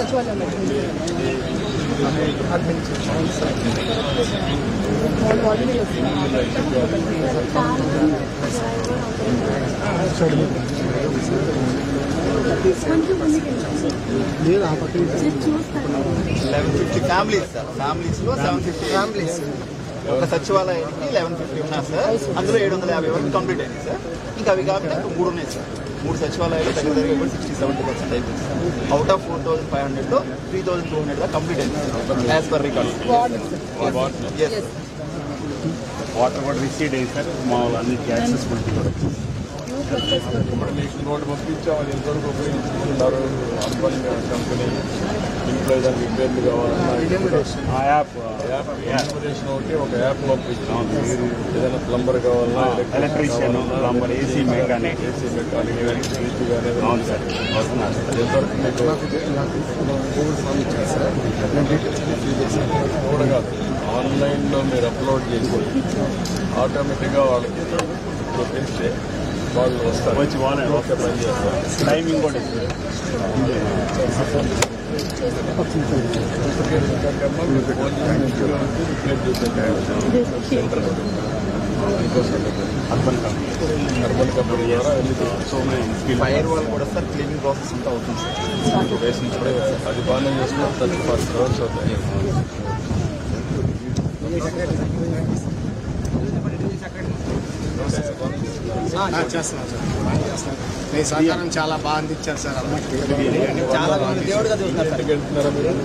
సచివాలయం eleven fifty families sir ఫ్యామిలీస్లో seven fifty families ఒక సచివాలయానికి లెవెన్ ఫిఫ్టీ ఉన్నారు సార్ అందులో ఏడు వందల యాభై వరకు కంప్లీట్ అయింది సార్ ఇంకా అవి కాకుండా మూడు ఉన్నాయి సార్ మూడు సచివాలయాలు దగ్గర దగ్గర సిక్స్టీ సెవెంటీ పర్సెంట్ అయిపోయింది. Out of four thousand five హండ్రెడ్లో త్రీ థౌసండ్ టూ హండ్రెడ్ దా కంప్లీట్ అయింది. యాజ్ పర్ రికార్డ్ వాటర్ కూడా రిసీడ్ అయ్యి సార్ మామూలు అన్నిటికీ యాక్సెసిబిలిటీ కూడా మీకు నోట్ పంపించాం అది ఎంతవరకు ఉపయోగించుకుంటున్నారు? అర్బన్ కంపెనీ ఇంట్లో ఏదైనా రిపేర్లు కావాలన్నా యాప్ యాప్ ఇన్ఫర్మేషన్ ఒకటి ఒక యాప్ పంపించాం మీరు ఏదైనా ప్లంబర్ కావాలన్నా electrician plumber AC mechanic AC mechanic కానీ ఫ్రిడ్జ్ కానీ అవును సార్. వస్తున్నారు సార్. ఎంతవరకు మీకు కూడా కాదు. ఆన్లైన్లో మీరు అప్లోడ్ చేసి ఆటోమేటిక్గా వాళ్ళకి చూపిస్తే వాళ్ళు వస్తారు వచ్చి వాళ్ళే ఓకే పని చేస్తారు టైమింగ్ కూడా ఇస్తారు ఎందుకంటే మీకు ఫోన్ చేసి రిప్లేస్ చేసే centre Urban Company Urban Company ద్వారా వెళ్ళి సో మెనీ ఫైర్ వాల్ కూడా సార్ క్లీనింగ్ ప్రాసెస్ అంతా అవుతుంది సార్ వేసి ఇప్పుడే అది బాగానే చేసుకుని థర్టీ ఫార్టీ క్రోర్స్ అవుతాయి చేస్తున్నాం సార్ మీ సహకారం చాలా బాగా అందించారు సార్ చాలా దేవుడిగా చూస్తున్నారు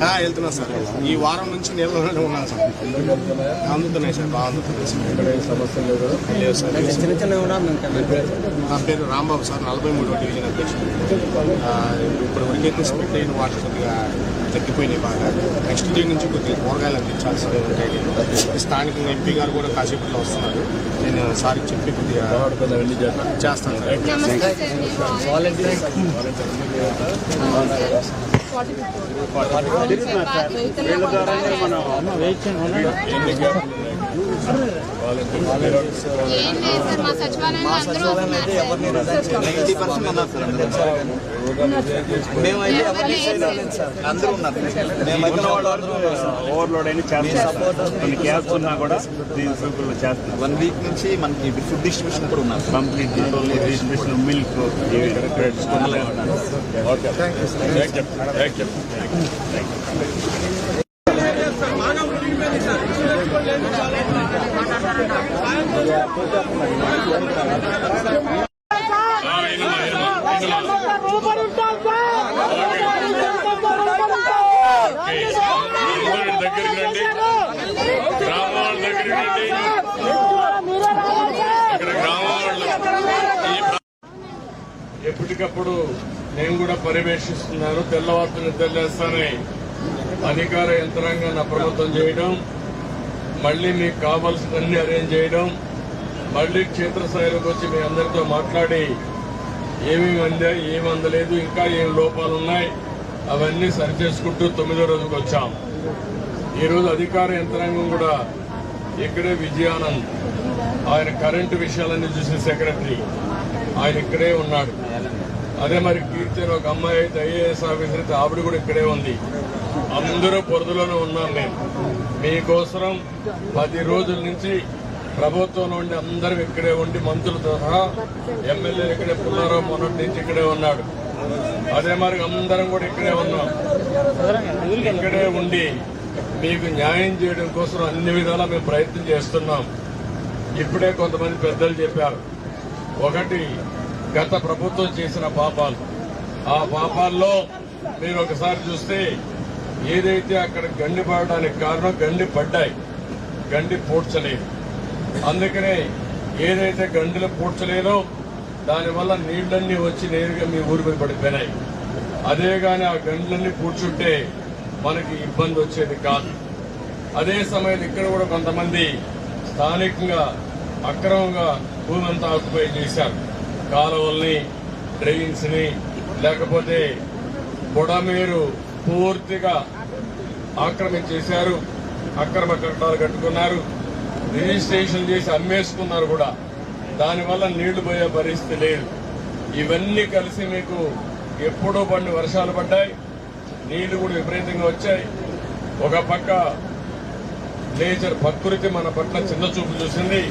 సార్ వెళ్తున్నాం సార్ ఈ వారం నుంచి నేను ఉన్నాను సార్ అందుతున్నాయి సార్ బాగా అందుతున్నాయి సార్ ఇక్కడ చిన్న చిన్న కూడా నా పేరు రాంబాబు సార్ నలభై మూడో డివిజన్ అధ్యక్షుడు ఇప్పుడు వరకు అయితే అయిన వాటర్ కొద్దిగా తగ్గిపోయినాయి బాగా. నెక్స్ట్ డే నుంచి కొద్దిగా కూరగాయలు అందించాల్సి ఉంటాయి స్థానికంగా ఎంపీ గారు కూడా కాసేపట్లో వస్తున్నారు. నేను సార్కి చెప్పి కొద్దిగా చేస్తాను. సార్ మా సచివాలయంలో అందరూ వస్తున్నారు సార్ నైంటీ పర్సెంట్ ఉన్నారు సార్ అందరూ. మేమైతే ఎవరిని చేయలేదు సార్ అందరూ ఉన్నారు మేమైతే ఓవర్లోడ్ అయిన చేస్తున్నారు సార్. ఉన్నా కూడా దీని వన్ వీక్ నుంచి మనకి ఫుడ్ డిస్ట్రిబ్యూషన్ కూడా ఉన్నారు complete distribution milk okay thank you thank you thank you దగ్గరికి రండి గ్రామాల దగ్గరికి రండి ఇక్కడ గ్రామాల్లో ఎప్పటికప్పుడు నేను కూడా పర్యవేక్షిస్తున్నాను తెల్లవారు నిద్రలేస్తానే అధికార యంత్రాంగాన్ని అప్రమత్తం చేయడం మళ్ళీ మీకు కావాల్సినన్ని అరేంజ్ చేయడం మళ్ళీ క్షేత్రస్థాయిలోకి వచ్చి మీ అందరితో మాట్లాడి ఏమేమి అందా ఏమి అందలేదు ఇంకా ఏం లోపాలు ఉన్నాయి అవన్నీ సరిచేసుకుంటూ తొమ్మిదో రోజుకి వచ్చాం. ఈరోజు అధికార యంత్రాంగం కూడా ఇక్కడే విజయానంద్ ఆయన కరెంటు విషయాలన్నీ చూసే సెక్రటరీ ఆయన ఇక్కడే ఉన్నాడు. అదే మరి కీర్తి ఒక అమ్మాయి అయితే ఐఏఎస్ ఆఫీసర్ అయితే ఆవిడ కూడా ఇక్కడే ఉంది. అందరూ పొరదులోనే ఉన్నాం మేము. మీకోసం పది రోజుల నుంచి ప్రభుత్వం నుండి అందరం ఇక్కడే ఉండి మంత్రులతో సహా ఎమ్మెల్యేలు ఇక్కడే పుల్లారావు మొన్నటి నుంచి ఇక్కడే ఉన్నాడు. అదే మరి అందరం కూడా ఇక్కడే ఉన్నాం. ఇక్కడే ఉండి మీకు న్యాయం చేయడం కోసం అన్ని విధాలా మేము ప్రయత్నం చేస్తున్నాం. ఇప్పుడే కొంతమంది పెద్దలు చెప్పారు. ఒకటి గత ప్రభుత్వం చేసిన పాపాలు. ఆ పాపాల్లో మీరు ఒకసారి చూస్తే ఏదైతే అక్కడ గండి పడడానికి కారణం గండి పడ్డాయి. గండి పూడ్చలేదు. అందుకనే ఏదైతే గండులు పూడ్చలేదో దానివల్ల నీళ్ళన్నీ వచ్చి నేరుగా మీ ఊరి మీద పడిపోయినాయి. అదే కానీ ఆ గండ్లన్నీ పూడ్చుంటే మనకి ఇబ్బంది వచ్చేది కాదు. అదే సమయంలో ఇక్కడ కూడా కొంతమంది స్థానికంగా అక్రమంగా భూమి అంతా ఆక్యుపై చేశారు. కాలువల్ని డ్రైన్స్ని లేకపోతే బుడమేరు పూర్తిగా ఆక్రమించేశారు. అక్రమ కట్టడాలు కట్టుకున్నారు. రిజిస్ట్రేషన్ చేసి అమ్మేసుకున్నారు కూడా. దానివల్ల నీళ్ళు పోయే పరిస్థితి లేదు. ఇవన్నీ కలిసి మీకు ఎప్పుడో పండి వర్షాలు పడ్డాయి. నీళ్ళు కూడా విపరీతంగా వచ్చాయి. ఒక పక్క నేచర్ ప్రకృతి మన పట్ల చిన్న చూపు చూసింది.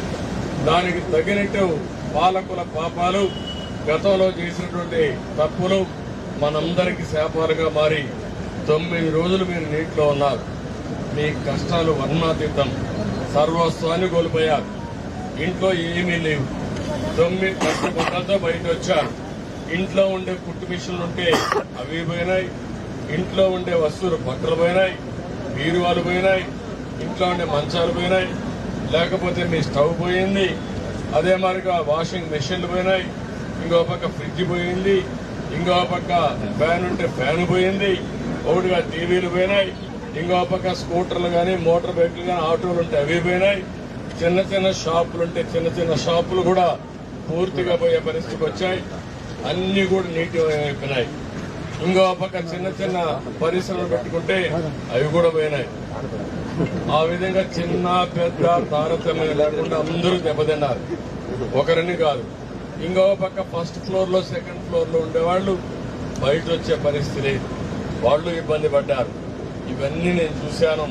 దానికి తగినట్టు పాలకుల పాపాలు గతంలో చేసినటువంటి తప్పులు మనందరికీ శాపాలుగా మారి తొమ్మిది రోజులు మీరు నీటిలో ఉన్నారు. మీ కష్టాలు వర్ణాతీతం. సర్వస్వాన్ని కోల్పోయారు. ఇంట్లో ఏమీ లేవు. తొమ్మిది కష్టపడ్డతో బయట వచ్చారు. ఇంట్లో ఉండే కుట్టు మిషన్లు ఉంటే అవి పోయినాయి. ఇంట్లో ఉండే వస్తువులు బట్టలు పోయినాయి. బీరువాలు పోయినాయి. ఇంట్లో ఉండే మంచాలు పోయినాయి. లేకపోతే మీ స్టవ్ పోయింది. అదే మాదిరిగా వాషింగ్ మెషిన్లు పోయినాయి. ఇంకో పక్క ఫ్రిడ్జ్ పోయింది. ఇంకో పక్క ఫ్యాన్ ఉంటే ఫ్యాన్ పోయింది. ఒకటిగా టీవీలు పోయినాయి. ఇంకో పక్క స్కూటర్లు కానీ మోటార్ బైక్లు కానీ ఆటోలు ఉంటే అవి పోయినాయి. చిన్న చిన్న షాపులు ఉంటే చిన్న చిన్న షాపులు కూడా పూర్తిగా పోయే పరిస్థితికి వచ్చాయి. అన్ని కూడా నీటి అయిపోయినాయి. ఇంకో పక్క చిన్న చిన్న పరిశ్రమలు పెట్టుకుంటే అవి కూడా పోయినాయి. ఆ విధంగా చిన్న పెద్ద తారతమ్యం లేకుండా అందరూ దెబ్బతిన్నారు. ఒకరిని కాదు. ఇంకో పక్క ఫస్ట్ ఫ్లోర్లో సెకండ్ ఫ్లోర్లో ఉండేవాళ్ళు బయట వచ్చే పరిస్థితి. లేదు వాళ్ళు ఇబ్బంది పడ్డారు. ఇవన్నీ నేను చూశాను.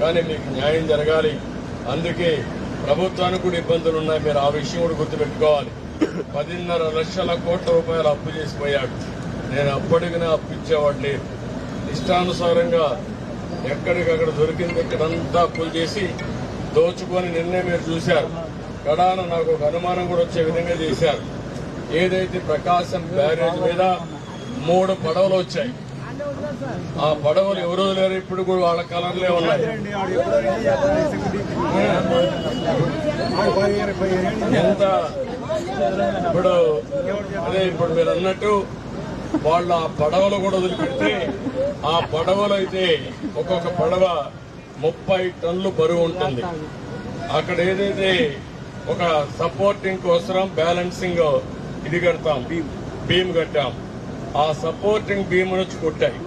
కానీ మీకు న్యాయం జరగాలి. అందుకే ప్రభుత్వానికి కూడా ఇబ్బందులు ఉన్నాయి. మీరు ఆ విషయం కూడా గుర్తుపెట్టుకోవాలి. పదిన్నర లక్షల కోట్ల రూపాయలు అప్పు చేసిపోయాడు. నేను అప్పటికినా అప్పు ఇచ్చేవాడిని లేదు ఇష్టానుసారంగా ఎక్కడికక్కడ దొరికింది ఇక్కడంతా అప్పులు చేసి దోచుకొని నిన్నే మీరు చూశారు. కడాన నాకు ఒక అనుమానం కూడా వచ్చే విధంగా చేశారు. ఏదైతే ప్రకాశం బ్యారేజ్ మీద మూడు పడవలు వచ్చాయి. ఆ పడవలు ఎవరో లేరు ఇప్పుడు కూడా వాళ్ళ కాలంలో ఉన్నాయి. ఎంత ఇప్పుడు అదే ఇప్పుడు మీరు అన్నట్టు వాళ్ళు ఆ పడవలు కూడా వదిలిపెడితే ఆ పడవలు అయితే ఒక్కొక్క పడవ ముప్పై టన్నులు బరువు ఉంటుంది. అక్కడ ఏదైతే ఒక సపోర్టింగ్ కోసం బ్యాలెన్సింగ్ ఇది కడతాం బీమ్ కట్టాం. ఆ సపోర్టింగ్ బీమ్ నుంచి కొట్టాయి.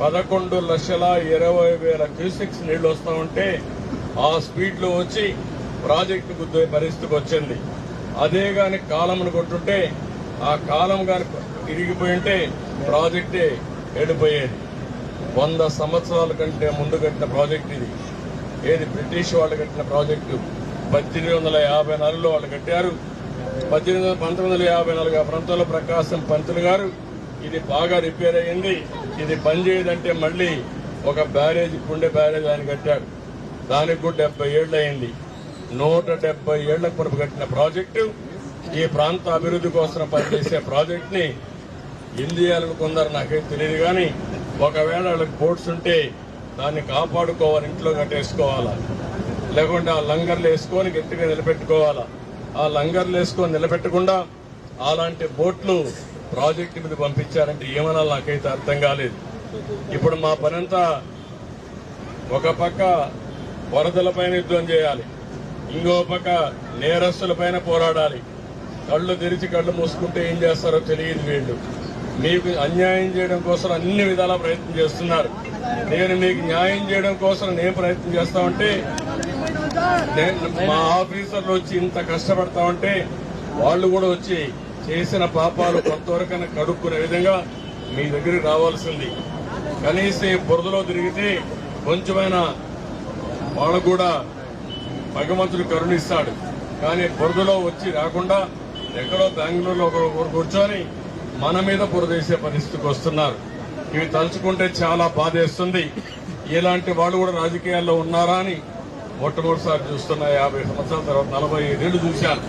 పదకొండు లక్షల ఇరవై వేల క్యూసిక్స్ నీళ్ళు వస్తా ఉంటే ఆ స్పీడ్లో వచ్చి ప్రాజెక్టు గుద్దే పరిస్థితికి వచ్చింది. అదే గాని కాలంను కొట్టుంటే ఆ కాలం గాని తిరిగిపోయి ఉంటే ప్రాజెక్టే వెళ్ళిపోయేది వంద సంవత్సరాల కంటే ముందు కట్టిన ప్రాజెక్ట్ ఇది. ఏది బ్రిటిష్ వాళ్ళు కట్టిన ప్రాజెక్టు. పద్దెనిమిది వందల యాభై నాలుగులో వాళ్ళు కట్టారు. పద్దెనిమిది వందల పంతొమ్మిది వందల యాభై నాలుగు ఆ ప్రాంతంలో ప్రకాశం పంతులు గారు ఇది బాగా రిపేర్ అయ్యింది. ఇది పనిచేయదంటే మళ్ళీ ఒక బ్యారేజ్ గుండె బ్యారేజ్ ఆయన కట్టాడు. దానికి కూడా డెబ్బై ఏళ్ళు అయింది. నూట డెబ్బై ఏళ్ళ కొరకు కట్టిన ప్రాజెక్టు ఈ ప్రాంత అభివృద్ధి కోసం పనిచేసే ప్రాజెక్ట్ని ఇండియాలనుకుందరు నాకేం తెలియదు కానీ ఒకవేళ వాళ్ళకి బోట్స్ ఉంటే దాన్ని కాపాడుకోవాలి ఇంట్లో కట్టేసుకోవాలా. లేకుంటే ఆ లంగర్లు వేసుకొని గట్టిగా నిలబెట్టుకోవాలా. ఆ లంగర్లు వేసుకొని నిలబెట్టకుండా అలాంటి బోట్లు ప్రాజెక్టు మీద పంపించారంటే ఏమనాలి నాకైతే అర్థం కాలేదు. ఇప్పుడు మా పనంతా ఒక పక్క వరదలపైన యుద్ధం చేయాలి. ఇంకో పక్క నేరస్తులపైన పోరాడాలి. కళ్ళు తెరిచి కళ్ళు మూసుకుంటే ఏం చేస్తారో తెలియదు వీళ్ళు. మీకు అన్యాయం చేయడం కోసం అన్ని విధాలా ప్రయత్నం చేస్తున్నారు. నేను మీకు న్యాయం చేయడం కోసం నేను ప్రయత్నం చేస్తామంటే నేను మా ఆఫీసర్లు వచ్చి ఇంత కష్టపడతామంటే వాళ్ళు కూడా వచ్చి చేసిన పాపాలు కొంతవరకైనా కడుక్కునే విధంగా మీ దగ్గరికి రావాల్సింది. కనీసం బురదలో తిరిగితే కొంచెమైనా వాళ్ళకు కూడా భగవంతుడు కరుణిస్తాడు. కానీ బురదలో వచ్చి రాకుండా ఎక్కడో బెంగళూరులో ఒకరు కూర్చొని మన మీద బురదేసే పరిస్థితికి వస్తున్నారు. ఇవి తలుచుకుంటే చాలా బాధేస్తుంది. ఇలాంటి వాళ్ళు కూడా రాజకీయాల్లో ఉన్నారా అని మొట్టమొదటిసారి చూస్తున్నా యాభై సంవత్సరాల తర్వాత నలభై ఐదేళ్ళు చూశాను.